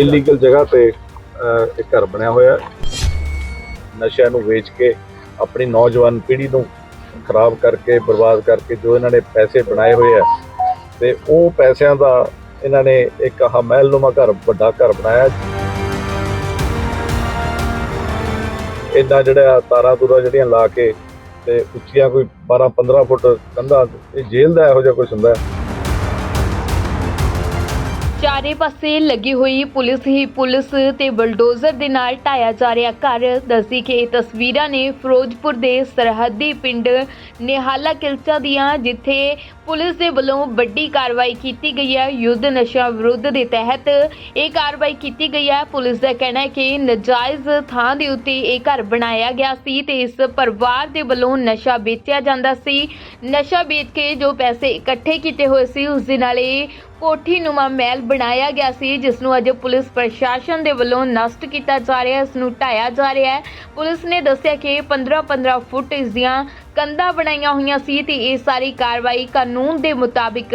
Illegal ਜਗ੍ਹਾ ਤੇ ਅਹ, ਇੱਕ ਘਰ ਬਣਿਆ ਹੋਇਆ ਨਸ਼ਿਆਂ ਨੂੰ ਵੇਚ ਕੇ ਆਪਣੀ ਨੌਜਵਾਨ ਪੀੜ੍ਹੀ ਨੂੰ ਖਰਾਬ ਕਰਕੇ ਬਰਬਾਦ ਕਰਕੇ ਜੋ ਇਹਨਾਂ ਨੇ ਪੈਸੇ ਬਣਾਏ ਹੋਏ ਆ ਤੇ ਉਹ ਪੈਸਿਆਂ ਦਾ ਇਹਨਾਂ ਨੇ ਇੱਕ ਆਹ ਮਹਿਲਨੁਮਾ ਘਰ ਵੱਡਾ ਘਰ ਬਣਾਇਆ। ਇੰਨਾ ਜਿਹੜਾ ਤਾਰਾਂ ਤੂਰਾਂ ਜਿਹੜੀਆਂ ਲਾ ਕੇ ਤੇ ਉੱਚੀਆਂ ਕੋਈ 12 15 ਫੁੱਟ ਕੰਧਾਂ ਇਹ ਜੇਲ੍ਹ ਦਾ ਇਹੋ ਜਿਹਾ ਕੁਝ ਹੁੰਦਾ ਹੈ। ਚਾਰੇ ਪਾਸੇ ਲੱਗੀ ਹੋਈ ਪੁਲਿਸ ਹੀ ਪੁਲਿਸ ਤੇ ਬਲਡੋਜ਼ਰ ਦੇ ਨਾਲ ਢਾਇਆ ਜਾ ਰਿਹਾ ਘਰ। ਦੱਸੀ ਕਿ ਇਹ ਤਸਵੀਰਾਂ ਨੇ ਫਿਰੋਜ਼ਪੁਰ ਦੇ ਸਰਹੱਦੀ ਪਿੰਡ ਨਿਹਾਲਾ ਕਿਲਚਾ ਦੀਆਂ, ਜਿੱਥੇ ਪੁਲਿਸ ਦੇ ਵੱਲੋਂ ਵੱਡੀ ਕਾਰਵਾਈ ਕੀਤੀ ਗਈ ਹੈ। ਯੁੱਧ ਨਸ਼ਾ ਵਿਰੁੱਧ ਦੇ ਤਹਿਤ ਇਹ ਕਾਰਵਾਈ ਕੀਤੀ ਗਈ ਹੈ। ਪੁਲਿਸ ਦਾ ਕਹਿਣਾ ਹੈ ਕਿ ਨਜਾਇਜ਼ ਥਾਂ ਦੇ ਉੱਤੇ ਇਹ ਘਰ ਬਣਾਇਆ ਗਿਆ ਸੀ ਤੇ ਇਸ ਪਰਿਵਾਰ ਦੇ ਵੱਲੋਂ ਨਸ਼ਾ ਵੇਚਿਆ ਜਾਂਦਾ ਸੀ। ਨਸ਼ਾ ਵੇਚ ਕੇ ਜੋ ਪੈਸੇ ਇਕੱਠੇ ਕੀਤੇ ਹੋਏ ਸੀ, ਉਸ ਦੇ ਨਾਲ ਇਹ ਕੋਠੀ ਨੁਮਾ ਮਹਿਲ ਬਣਾਇਆ ਗਿਆ ਸੀ ਜਿਸ ਨੂੰ ਅਜੇ ਪੁਲਿਸ ਪ੍ਰਸ਼ਾਸਨ ਦੇ ਵੱਲੋਂ ਨਸ਼ਟ ਕੀਤਾ ਜਾ ਰਿਹਾ ਹੈ, ਇਸ ਨੂੰ ਢਾਇਆ ਜਾ ਰਿਹਾ ਹੈ। ਪੁਲਿਸ ਨੇ ਦੱਸਿਆ ਕਿ 15-15 ਫੁੱਟ ਇਸ ਦੀਆਂ ਕੰਧਾਂ ਬਣਾਈਆਂ ਹੋਈਆਂ ਸੀ ਤੇ ਇਹ ਸਾਰੀ ਕਾਰਵਾਈ ਕਾਨੂੰਨ ਦੇ ਮੁਤਾਬਿਕ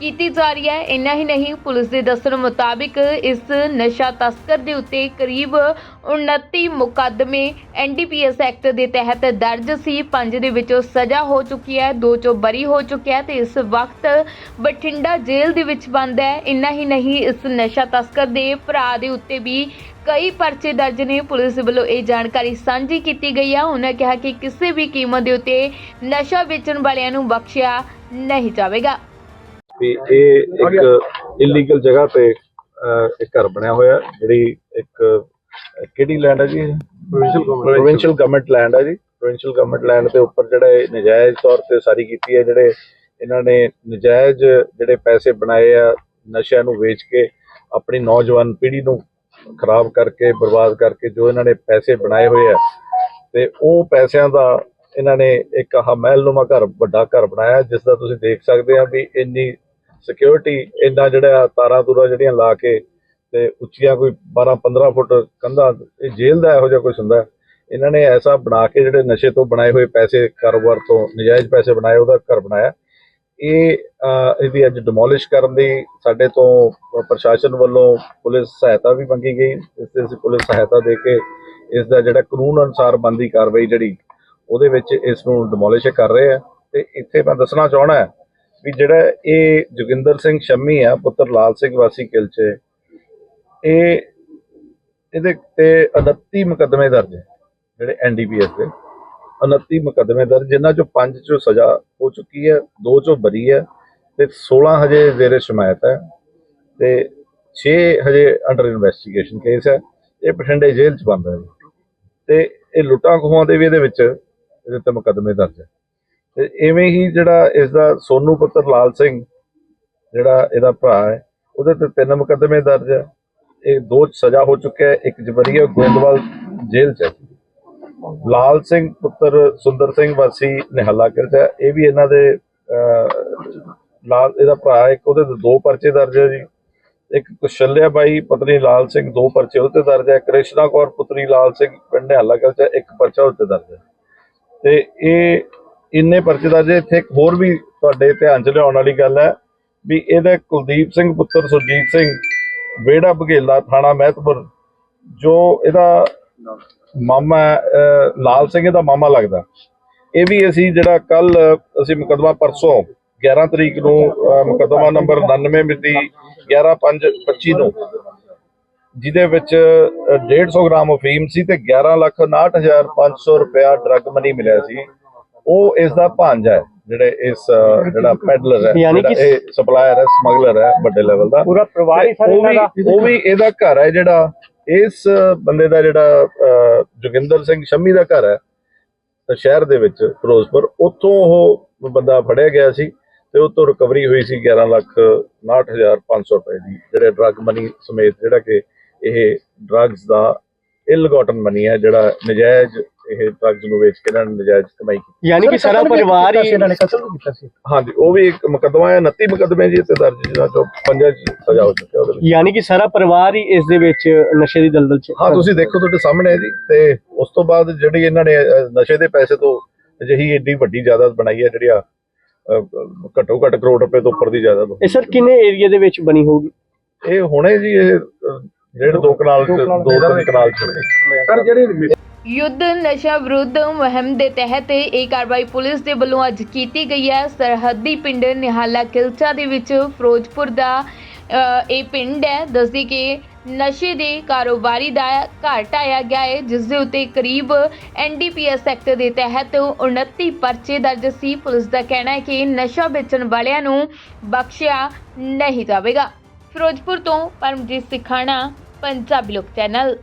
ਕੀਤੀ ਜਾ ਰਹੀ ਹੈ। ਇੰਨਾ ਹੀ ਨਹੀਂ, ਪੁਲਿਸ ਦੇ ਦੱਸਣ ਮੁਤਾਬਿਕ ਇਸ ਨਸ਼ਾ ਤਸਕਰ ਦੇ ਉੱਤੇ ਕਰੀਬ 29 ਮੁਕੱਦਮੇ ਐਨਡੀਪੀਐਸ ਐਕਟ ਦੇ ਤਹਿਤ ਦਰਜ ਸੀ। ਪੰਜ ਦੇ ਵਿੱਚੋਂ ਸਜ਼ਾ ਹੋ ਚੁੱਕੀ ਹੈ, ਦੋ ਚੋਂ ਬਰੀ ਹੋ ਚੁੱਕਿਆ ਹੈ ਤੇ ਇਸ ਵਕਤ ਬਠਿੰਡਾ ਜੇਲ੍ਹ ਦੇ ਵਿੱਚ ਬੰਦ ਹੈ। ਇੰਨਾ ਹੀ ਨਹੀਂ, ਇਸ ਨਸ਼ਾ ਤਸਕਰ ਦੇ ਭਰਾ ਦੇ ਉੱਤੇ ਵੀ ਕਈ ਪਰਚੇ ਦਰਜ ਨੇ। ਪੁਲਿਸ ਵੱਲੋਂ ਇਹ ਜਾਣਕਾਰੀ ਸਾਂਝੀ ਕੀਤੀ ਗਈ ਹੈ ਉਹਨਾਂ ਕਿਹਾ ਕਿ ਕਿਸੇ ਵੀ ਕੀਮਤ ਦੇ ਉੱਤੇ ਨਸ਼ਾ ਵੇਚਣ ਵਾਲਿਆਂ ਨੂੰ ਬਖਸ਼ਿਆ ਨਹੀਂ ਜਾਵੇਗਾ। ਵੀ ਇਹ ਇੱਕ ਇਲੀਗਲ ਜਗ੍ਹਾ ਤੇ ਇੱਕ ਘਰ ਬਣਿਆ ਹੋਇਆ। ਜਿਹੜੀ ਇੱਕ ਕਿਹੜੀ ਲੈਂਡ ਹੈ ਜੀ ਪ੍ਰੋਵਿੰਸ਼ੀਅਲ ਗਵਰਨਮੈਂਟ ਲੈਂਡ ਹੈ ਜੀ। ਪ੍ਰੋਵਿੰਸ਼ੀਅਲ ਗਵਰਨਮੈਂਟ ਲੈਂਡ ਦੇ ਉੱਪਰ ਜਿਹੜਾ ਇਹ ਨਜਾਇਜ਼ ਤੌਰ ਤੇ ਸਾਰੀ ਕੀਤੀ ਹੈ। ਜਿਹੜੇ ਇਹਨਾਂ ਨੇ ਨਜਾਇਜ਼ ਜਿਹੜੇ ਪੈਸੇ ਬਣਾਏ ਆ ਨਸ਼ਿਆਂ ਨੂੰ ਵੇਚ ਕੇ ਆਪਣੀ ਨੌਜਵਾਨ ਪੀੜ੍ਹੀ ਨੂੰ ਖਰਾਬ ਕਰਕੇ, ਬਰਬਾਦ ਕਰਕੇ ਜੋ ਇਹਨਾਂ ਨੇ ਪੈਸੇ ਬਣਾਏ ਹੋਏ ਆ, ਤੇ ਉਹ ਪੈਸਿਆਂ ਦਾ ਇਹਨਾਂ ਨੇ ਇੱਕ ਆਹ ਮਹਿਲਨੁਮਾ ਘਰ, ਵੱਡਾ ਘਰ ਬਣਾਇਆ ਜਿਸ ਦਾ ਤੁਸੀਂ ਦੇਖ ਸਕਦੇ ਆ ਵੀ ਇੰਨੀ ਸਿਕਿਉਰਿਟੀ ਇੰਨਾ ਜਿਹੜਾ ਤਾਰਾਂ ਤੂਰਾ ਜਿਹੜੀਆਂ ਲਾ ਕੇ ਤੇ ਉੱਚੀਆਂ ਕੋਈ 12 15 ਫੁੱਟ ਕੰਧਾਂ, ਇਹ ਜੇਲ੍ਹ ਦਾ ਇਹੋ ਜਿਹਾ ਕੁਝ ਹੁੰਦਾ। ਇਹਨਾਂ ਨੇ ਐਸਾ ਬਣਾ ਕੇ ਜਿਹੜੇ ਨਸ਼ੇ ਤੋਂ ਬਣਾਏ ਹੋਏ ਪੈਸੇ, ਕਾਰੋਬਾਰ ਤੋਂ ਨਜਾਇਜ਼ ਪੈਸੇ ਬਣਾਏ, ਉਹਦਾ ਘਰ ਬਣਾਇਆ। ਇਹ ਅਹ, ਇਹਦੀ ਅੱਜ ਡਿਮੋਲਿਸ਼ ਕਰਨ ਦੀ ਸਾਡੇ ਤੋਂ ਪ੍ਰਸ਼ਾਸਨ ਵੱਲੋਂ ਪੁਲਿਸ ਸਹਾਇਤਾ ਵੀ ਮੰਗੀ ਗਈ। ਇਸ ਤੇ ਅਸੀਂ ਪੁਲਿਸ ਸਹਾਇਤਾ ਦੇ ਕੇ ਇਸ ਦਾ ਜਿਹੜਾ ਕਾਨੂੰਨ ਅਨੁਸਾਰ ਬੰਦੀ ਕਾਰਵਾਈ ਜਿਹੜੀ ਉਹਦੇ ਵਿੱਚ ਇਸ ਨੂੰ ਡਿਮੋਲਿਸ਼ ਕਰ ਰਹੇ ਆ। ਤੇ ਇੱਥੇ ਮੈਂ ਦੱਸਣਾ ਚਾਹਣਾ ਵੀ ਜਿਹੜਾ ਇਹ ਜੋਗਿੰਦਰ ਸਿੰਘ ਸ਼ੰਮੀ ਆ ਪੁੱਤਰ ਲਾਲ ਸਿੰਘ ਵਾਸੀ ਕਿਲਚੇ ਇਹ ਇਹਦੇ ਤੇ 29 ਮੁਕੱਦਮੇ ਦਰਜ ਹੈ ਜਿਹੜੇ ਐਨਡੀਪੀਐਸ ਦੇ। 29 ਮੁਕੱਦਮੇ ਦਰਜ, ਜਿਨ੍ਹਾਂ ਚੋਂ 5 ਚੋਂ ਸਜ਼ਾ ਹੋ ਚੁੱਕੀ ਹੈ 2 ਚੋਂ ਬਰੀ ਹੈ ਤੇ 16 ਹਜੇ ਜ਼ੇਰੇ ਸ਼ਮਾਇਤ ਹੈ ਤੇ 6 ਹਜੇ ਅੰਡਰ ਇਨਵੈਸਟੀਗੇਸ਼ਨ ਕੇਸ ਹੈ। ਇਹ ਬਠਿੰਡੇ ਜੇਲ੍ਹ ਚ ਬੰਦ ਹੈ ਜੀ। ਤੇ ਇਹ ਲੁੱਟਾਂ ਖੋਹਾਂ ਦੇ ਵੀ ਇਹਦੇ ਵਿੱਚ ਇਹਦੇ ਤੇ ਮੁਕੱਦਮੇ ਦਰਜ ਹੈ। ਤੇ ਐਵੇਂ ਹੀ ਜਿਹੜਾ ਇਸ ਦਾ ਸੋਨੂ ਪੁੱਤਰ ਲਾਲ ਸਿੰਘ, ਜਿਹੜਾ ਇਹਦਾ ਭਰਾ ਹੈ, ਉਹਦੇ ਤੇ ਤਿੰਨ ਮੁਕੱਦਮੇ ਦਰਜ ਹੈ। ਇਹ ਦੋ 'ਚ ਸਜ਼ਾ ਹੋ ਚੁੱਕਿਆ ਹੈ, ਇੱਕ ਜਬਰੀ ਹੈ ਗੋਇੰਦਵਾਲ ਜੇਲ੍ਹ ਚ ਹੈ। ਲਾਲ ਸਿੰਘ ਪੁੱਤਰ ਸੁੰਦਰ ਸਿੰਘ ਵਾਸੀ ਨਿਹੱਲਾ ਕਿਰਚਾ ਇਹ ਵੀ ਇਹਨਾਂ ਦੇ ਲਾਲ, ਇਹਦਾ ਭਰਾ ਇੱਕ ਉਹਦੇ ਦੋ ਪਰਚੇ ਦਰਜ ਹੈ ਜੀ। ਇੱਕ ਕੁਸ਼ਲਿਆ ਬਾਈ ਪਤਨੀ ਲਾਲ ਸਿੰਘ ਦੋ ਪਰਚੇ ਉਹਦੇ ਦਰਜ ਹੈ। ਕ੍ਰਿਸ਼ਨਾ ਕੌਰ ਪੁੱਤਰੀ ਲਾਲ ਸਿੰਘ ਪਿੰਡ ਨਿਹੱਲਾ ਕਿਰਚਾ ਇੱਕ ਪਰਚਾ ਉਹਦੇ ਦਰਜ ਹੈ। ਤੇ ਇਹ ਇੰਨੇ ਪਰਚੇ ਦਰਜ ਇੱਥੇ ਇੱਕ ਹੋਰ ਵੀ ਤੁਹਾਡੇ ਧਿਆਨ ਚ ਲਿਆਉਣ ਵਾਲੀ ਗੱਲ ਹੈ ਵੀ ਇਹਦਾ ਕੁਲਦੀਪ ਸਿੰਘ ਪੁੱਤਰ ਸੁਰਜੀਤ ਸਿੰਘ ਵੇੜਾ ਬਘੇਲਾ ਥਾਣਾ ਮਹਿਤਪੁਰ, ਜੋ ਇਹਦਾ ਮਾਮਾ ਲਾਲ ਸਿੰਘ ਇਹਦਾ ਮਾਮਾ ਲੱਗਦਾ। ਇਹ ਵੀ ਅਸੀਂ ਜਿਹੜਾ ਕੱਲ ਅਸੀਂ ਮੁਕੱਦਮਾ ਪਰਸੋਂ 11 ਤਰੀਕ ਨੂੰ ਮੁਕੱਦਮਾ ਨੰਬਰ 99 ਮਿਤੀ 11/5/25 ਨੂੰ ਜਿਹਦੇ ਵਿੱਚ ਅਹ, 150 ਗ੍ਰਾਮ ਅਫੀਮ ਸੀ ਤੇ 11 ਲੱਖ 59500 ਰੁਪਇਆ ਡਰੱਗ ਮਨੀ ਮਿਲਿਆ ਸੀ। ਉਹ ਇਸ ਦਾ ਭਾਂਜਾ ਹੈ ਜਿਹੜੇ ਇਸ ਜਿਹੜਾ ਪੈਡਲਰ ਹੈ ਜਿਹੜਾ ਇਹ ਸਪਲਾਇਰ ਹੈ ਸਮਗਲਰ ਹੈ ਵੱਡੇ ਲੈਵਲ ਦਾ। ਪੂਰਾ ਪਰਿਵਾਰ ਹੀ ਸਾਰੇ ਦਾ ਉਹ ਵੀ ਇਹਦਾ ਘਰ ਹੈ ਜਿਹੜਾ ਇਸ ਬੰਦੇ ਦਾ ਜਿਹੜਾ ਜੋਗਿੰਦਰ ਸਿੰਘ ਸ਼ੰਮੀ ਦਾ ਘਰ ਹੈ ਸ਼ਹਿਰ ਦੇ ਵਿੱਚ, ਫਿਰੋਜ਼ਪੁਰ, ਉੱਥੋਂ ਉਹ ਬੰਦਾ ਫੜਿਆ ਗਿਆ ਸੀ ਤੇ ਉਹ ਤੋਂ ਰਿਕਵਰੀ ਹੋਈ ਸੀ 11 ਲੱਖ 69500 ਰੁਪਏ ਦੀ, ਜਿਹੜੇ ਡਰੱਗ ਮਨੀ ਸਮੇਤ ਜਿਹੜਾ ਕਿ ਇਹ ਡਰੱਗਸ ਦਾ ਇਲਗੋਟਨ ਮਨੀ ਹੈ ਜਿਹੜਾ ਨਜਾਇਜ਼ ਇਹ ਡਰੱਗਸ ਨੂੰ ਵੇਚ ਕੇ ਇਹਨਾਂ ਨੇ ਨਜਾਇਜ਼ ਕਮਾਈ ਕੀਤੀ। ਯਾਨੀ ਕਿ ਸਾਰਾ ਪਰਿਵਾਰ ਹੀ ਇਹਨਾਂ ਨੇ ਕਤਲ ਕੀਤਾ ਸੀ। ਹਾਂਜੀ ਉਹ ਵੀ ਇੱਕ ਮੁਕੱਦਮਾ ਹੈ 29 ਮੁਕੱਦਮੇ ਜੀ ਤੇ ਦਰਜ ਜਿਹਨਾਂ ਚੋਂ ਪੰਜਾਂ 'ਚ ਸਜ਼ਾ ਹੋ ਚੁੱਕੀ ਹੈ ਉਹਦੇ ਵਿੱਚ। ਯਾਨੀ ਕਿ ਸਾਰਾ ਪਰਿਵਾਰ ਹੀ ਇਸ ਦੇ ਵਿੱਚ ਨਸ਼ੇ ਦੀ ਦਲਦਲ ਚ ਹਾਂ ਤੁਸੀਂ ਦੇਖੋ ਤੁਹਾਡੇ ਸਾਹਮਣੇ ਹੈ ਜੀ ਤੇ ਉਸ ਤੋਂ ਬਾਅਦ ਜਿਹੜੀ ਇਹਨਾਂ ਨੇ ਨਸ਼ੇ ਦੇ ਪੈਸੇ ਤੋਂ ਅਜਿਹੀ ਏਡੀ ਵੱਡੀ ਜਾਇਦਾਦ ਬਣਾਈ ਹੈ ਜਿਹੜੀ ਆ ਘੱਟੋ ਘੱਟ ਕਰੋੜ ਰੁਪਏ ਤੋਂ ਉੱਪਰ ਦੀ ਜਾਇਦਾਦ ਇਹ ਸਰ ਕਿੰਨੇ ਏਰੀਆ ਦੇ ਵਿੱਚ ਬਣੀ ਹੋਊਗੀ? ਇਹ ਹੁਣੇ ਜੀ ਇਹ ਜਿਹੜੇ ਦੋ ਕਨਾਲ ਚ ਦੋ ਤਿੰਨ ਕਨਾਲ ਚ ਨੇ ਸਰ ਜਿਹੜੇ ਯੁੱਧ ਨਸ਼ਾ ਵਿਰੁੱਧ ਮੁਹਿੰਮ ਦੇ ਤਹਿਤ ਇਹ ਕਾਰਵਾਈ ਪੁਲਿਸ ਦੇ ਵੱਲੋਂ ਅੱਜ ਕੀਤੀ ਗਈ ਹੈ। ਸਰਹੱਦੀ ਪਿੰਡ ਨਿਹਾਲਾ ਕਿਲਚਾ ਦੇ ਵਿੱਚ ਫਿਰੋਜ਼ਪੁਰ ਦਾ ਇਹ ਪਿੰਡ ਹੈ। ਦੱਸਦੀ ਕਿ ਨਸ਼ੇ ਦੇ ਕਾਰੋਬਾਰੀ ਦਾ ਘਰ ਗਿਆ ਹੈ ਜਿਸ ਦੇ ਉੱਤੇ ਕਰੀਬ ਐਨਡੀਪੀਐਸ ਐਕਟ ਦੇ ਤਹਿਤ 29 ਪਰਚੇ ਦਰਜ ਸੀ। ਪੁਲਿਸ ਦਾ ਕਹਿਣਾ ਹੈ ਕਿ ਨਸ਼ਾ ਵੇਚਣ ਵਾਲਿਆਂ ਨੂੰ ਬਖਸ਼ਿਆ ਨਹੀਂ ਜਾਵੇਗਾ। ਫਿਰੋਜ਼ਪੁਰ ਤੋਂ ਪਰਮਜੀਤ ਸਿਖਾਣਾ पंजाबी लोक चॅनल